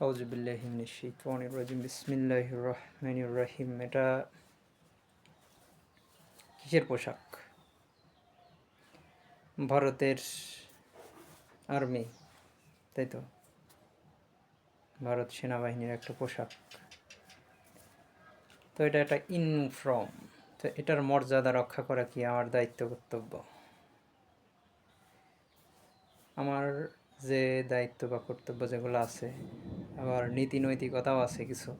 আউজুবিল্লাহিমিনিশাইতানির বিসমিল্লাহির রহমানির রহিম এটা কিসের পোশাক? ভারতের আর্মি, তাই তো? ভারত সেনাবাহিনীর একটা পোশাক। তো এটা একটা ইনফ্রম তো এটার মর্যাদা রক্ষা করা কি আমার দায়িত্ব, কর্তব্য? আমার যে দায়িত্ব বা কর্তব্য যেগুলো আছে, আবার নীতি নৈতিকতাও আছে কিছু।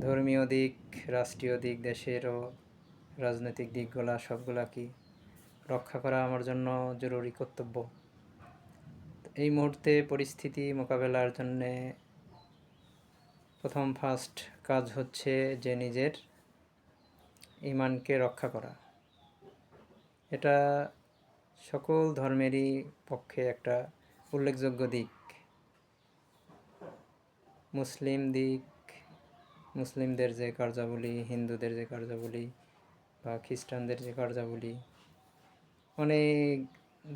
ধর্মীয় দিক, রাষ্ট্রীয় দিক দেশেরও রাজনৈতিক দিকগুলা সবগুলা কি রক্ষা করা আমার জন্য জরুরি কর্তব্য? এই মুহূর্তে পরিস্থিতি মোকাবেলার জন্যে প্রথম ফার্স্ট কাজ হচ্ছে যে নিজের ইমানকে রক্ষা করা। এটা সকল ধর্মেরই পক্ষে একটা উল্লেখযোগ্য দিক। মুসলিম দিক, মুসলিমদের যে কার্যাবলী, হিন্দুদের যে কার্যাবলী বা খ্রিস্টানদের যে কার্যাবলী, অনেক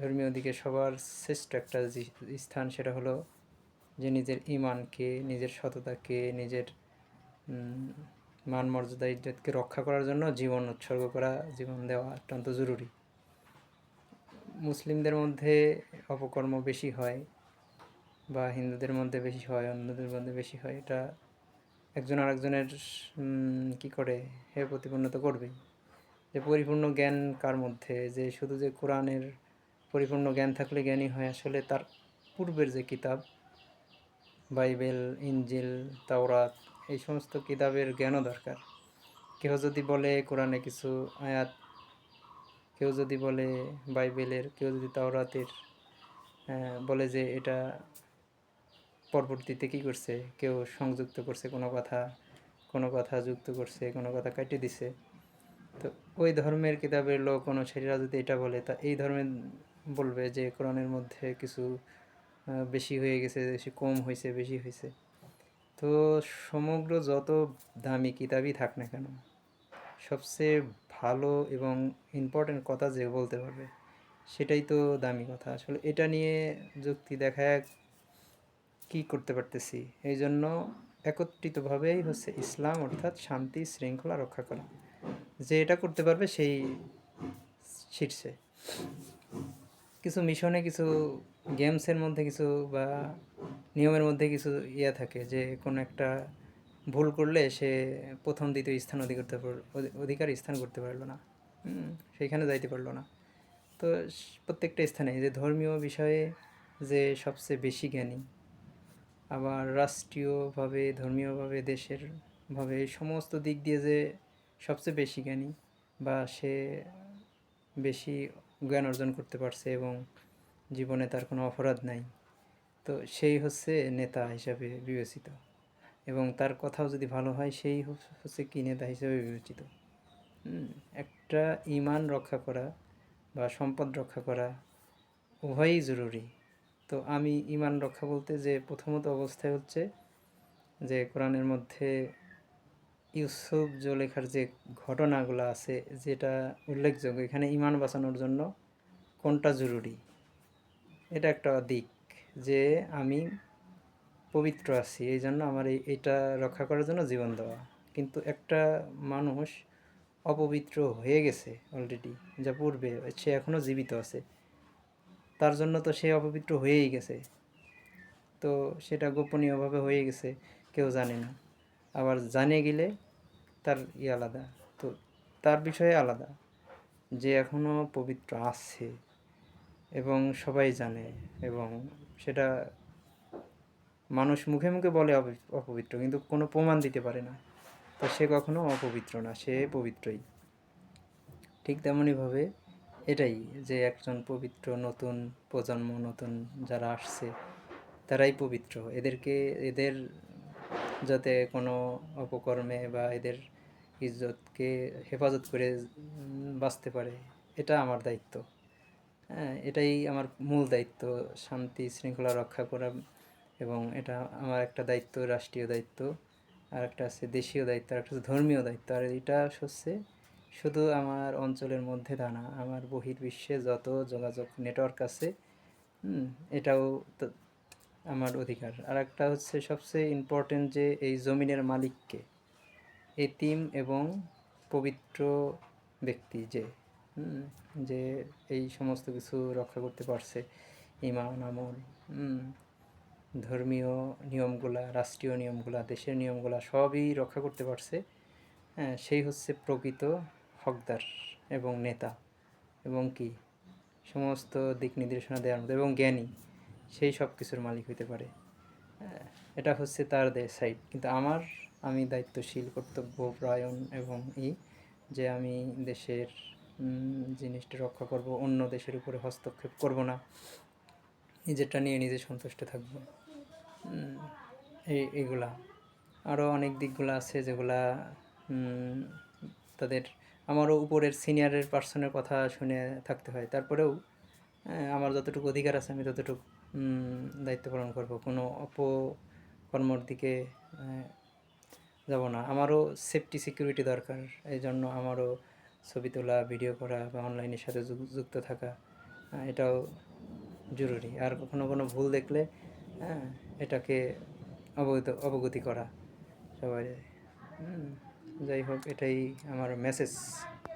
ধর্মীয় দিকে সবার শ্রেষ্ঠ একটা স্থান সেটা হলো যে নিজের ইমানকে নিজের সততাকে, নিজের মান মর্যাদা, ইজ্জতকে রক্ষা করার জন্য জীবন উৎসর্গ করা, জীবন দেওয়া অত্যন্ত জরুরি। মুসলিমদের মধ্যে অপকর্ম বেশি হয় বা হিন্দুদের মধ্যে বেশি হয়, অন্যদের মধ্যে বেশি হয়, এটা একজন আরেকজনের কি করে, হে প্রতিপন্ন তো করবেই যে পরিপূর্ণ জ্ঞান কার মধ্যে? যে শুধু যে কোরআনের পরিপূর্ণ জ্ঞান থাকলে জ্ঞানী হয়, আসলে তার পূর্বের যে কিতাব, বাইবেল ইঞ্জিল তাওরাত, এই সমস্ত কিতাবের জ্ঞানও দরকার। কেউ যদি বলে, কোরআনে কিছু আয়াত কেউ যদি বলে বাইবেলের, কেউ যদি তাওরাতের বলে যে এটা পরবর্তীতে কী করছে, কেউ সংযুক্ত করছে কোনো কথা কোনো কথা যুক্ত করছে, কোনো কথা কাটি দিছে, তো ওই ধর্মের কিতাবের লোক কোনো অনুসারীরা যদি এটা বলে, তা এই ধর্মের বলবে যে কোরআনের মধ্যে কিছু বেশি হয়ে গেছে, বেশি কম হয়েছে, বেশি হয়েছে। তো সমগ্র যত দামি কিতাবই থাক না কেন, সবচেয়ে ভালো এবং ইম্পর্টেন্ট কথা যে বলতে পারবে, সেটাই তো দামি কথা। আসলে এটা নিয়ে যুক্তি দেখায় কি করতে পারতেছি? এই জন্য একত্রিতভাবেই হচ্ছে ইসলাম অর্থাৎ শান্তি, শৃঙ্খলা রক্ষা করা। যে এটা করতে পারবে সেই শীর্ষে কিছু মিশনে কিছু গেমসের মধ্যে কিছু বা নিয়মের মধ্যে কিছু ইয়ে থাকে যে কোনো একটা ভুল করলে সে প্রথম দ্বিতীয় স্থান অধিকার অধিকার স্থান করতে পারল না। সেইখানে যাইতে পারল না। তো প্রত্যেকটা স্থানে যে ধর্মীয় বিষয়ে যে সবচেয়ে বেশি জ্ঞানী, আবার রাষ্ট্রীয়ভাবে, ধর্মীয়ভাবে দেশের ভাবে সমস্ত দিক দিয়ে যে সবচেয়ে বেশি জ্ঞানী বা সে বেশি জ্ঞান অর্জন করতে পারছে এবং জীবনে তার কোনো অপরাধ নাই, তো সেই হচ্ছে নেতা হিসাবে বিবেচিত। এবং তার কথাও যদি ভালো হয়, সেই হচ্ছে কি নেতা হিসেবে বিবেচিত। একটা ইমান রক্ষা করা বা সম্পদ রক্ষা করা উভয়ই জরুরি। তো আমি ইমান রক্ষা বলতে যে প্রথমত অবস্থায় হচ্ছে যে কোরআনের মধ্যে ইউসুফ জলেখার যে ঘটনাগুলো আছে, যেটা উল্লেখযোগ্য। এখানে ইমান বাঁচানোর জন্য কোনটা জরুরি? এটা একটা দিক যে আমি পবিত্র আছি এই জন্য আমার এইটা রক্ষা করার জন্য জীবন দেওয়া। কিন্তু একটা মানুষ অপবিত্র হয়ে গেছে অলরেডি যা পূর্বে সে এখনও জীবিত আছে, তার জন্য তো সে অপবিত্র হয়েই গেছে। তো সেটা গোপনীয়ভাবে হয়ে গেছে, কেউ জানে না। আবার জানে গেলে তার ই আলাদা, তো তার বিষয়ে আলাদা। যে এখনও পবিত্র আছে এবং সবাই জানে এবং সেটা মানুষ মুখে মুখে বলে অপবিত্র, কিন্তু কোনো প্রমাণ দিতে পারে না। তো সে কখনো অপবিত্র না, সে পবিত্রই। ঠিক তেমনইভাবে এটাই যে একজন পবিত্র নতুন প্রজন্ম, নতুন যারা আসছে, তারাই পবিত্র। এদেরকে, এদের যাতে কোনো অপকর্মে বা এদের ইজ্জতকে হেফাজত করে বাঁচতে পারে, এটা আমার দায়িত্ব। হ্যাঁ এটাই আমার মূল দায়িত্ব, শান্তি, শৃঙ্খলা রক্ষা করা এবং এটা আমার একটা দায়িত্ব, রাষ্ট্রীয় দায়িত্ব। আর একটা আছে দেশীয় দায়িত্ব আর একটা ধর্মীয় দায়িত্ব। আর এটা হচ্ছে শুধু আমার অঞ্চলের মধ্যে তা না, আমার বহির্বিশ্বে যত যোগাযোগ নেটওয়ার্ক আছে এটাও আমার অধিকার। আর একটা হচ্ছে সবচেয়ে ইম্পর্টেন্ট যে এই জমিনের মালিককে, এতিম এবং পবিত্র ব্যক্তি যে যে এই সমস্ত কিছু রক্ষা করতে পারছে, ইমান, আমল ধর্মীয় নিয়মগুলা রাষ্ট্রীয় নিয়মগুলা দেশের নিয়মগুলা সবই রক্ষা করতে পারছে। হ্যাঁ সেই হচ্ছে প্রকৃত হকদার এবং নেতা। এবং কি? সমস্ত দিক নির্দেশনা দেওয়ার মতো এবং জ্ঞানী। সেই সব কিছুর মালিক হইতে পারে। হ্যাঁ, এটা হচ্ছে তার সাইড কিন্তু আমার আমি দায়িত্বশীল কর্তব্যপরায়ণ এবং ই যে আমি দেশের জিনিসটা রক্ষা করব অন্য দেশের উপরে হস্তক্ষেপ করব না। নিজেরটা নিয়ে নিজে সন্তুষ্ট থাকব। এই এইগুলা আরও অনেক দিকগুলো আছে যেগুলা তাদের, আমারও উপরের সিনিয়রের পার্সনের কথা শুনে থাকতে হয়। তারপরেও আমার যতটুকু অধিকার আছে আমি ততটুকু দায়িত্ব পালন করব। কোনো অপকর্মর দিকে যাব না। আমারও সেফটি সিকিউরিটি দরকার। এই জন্য আমারও ছবি তোলা ভিডিও করা বা অনলাইনের সাথে যুক- যুক্ত থাকা এটাও জরুরি। আর কখনো কোনো ভুল দেখলে হ্যাঁ এটাকে অবগত অবগতি করা সবাই। যাই হোক এটাই আমার মেসেজ